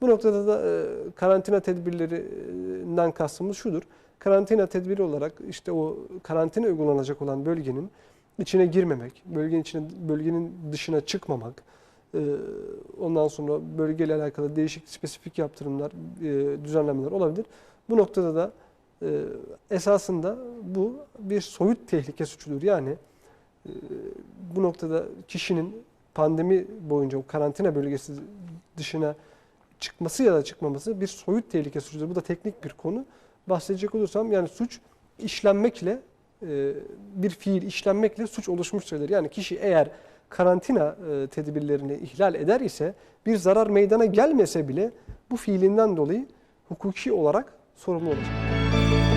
Bu noktada da e, karantina tedbirlerinden kastımız şudur. Karantina tedbiri olarak işte o karantina uygulanacak olan bölgenin içine girmemek, bölgenin içine bölgenin dışına çıkmamak, e, ondan sonra bölgeyle alakalı değişik spesifik yaptırımlar, e, düzenlemeler olabilir. Bu noktada da e, esasında bu bir soyut tehlike suçudur. Yani e, bu noktada kişinin pandemi boyunca o karantina bölgesi dışına çıkması ya da çıkmaması bir soyut tehlike suçudur. Bu da teknik bir konu. Bahsedecek olursam yani suç işlenmekle e, bir fiil işlenmekle suç oluşmuş sayılır. Yani kişi eğer karantina e, tedbirlerini ihlal eder ise bir zarar meydana gelmese bile bu fiilinden dolayı hukuki olarak sorumlu olacak.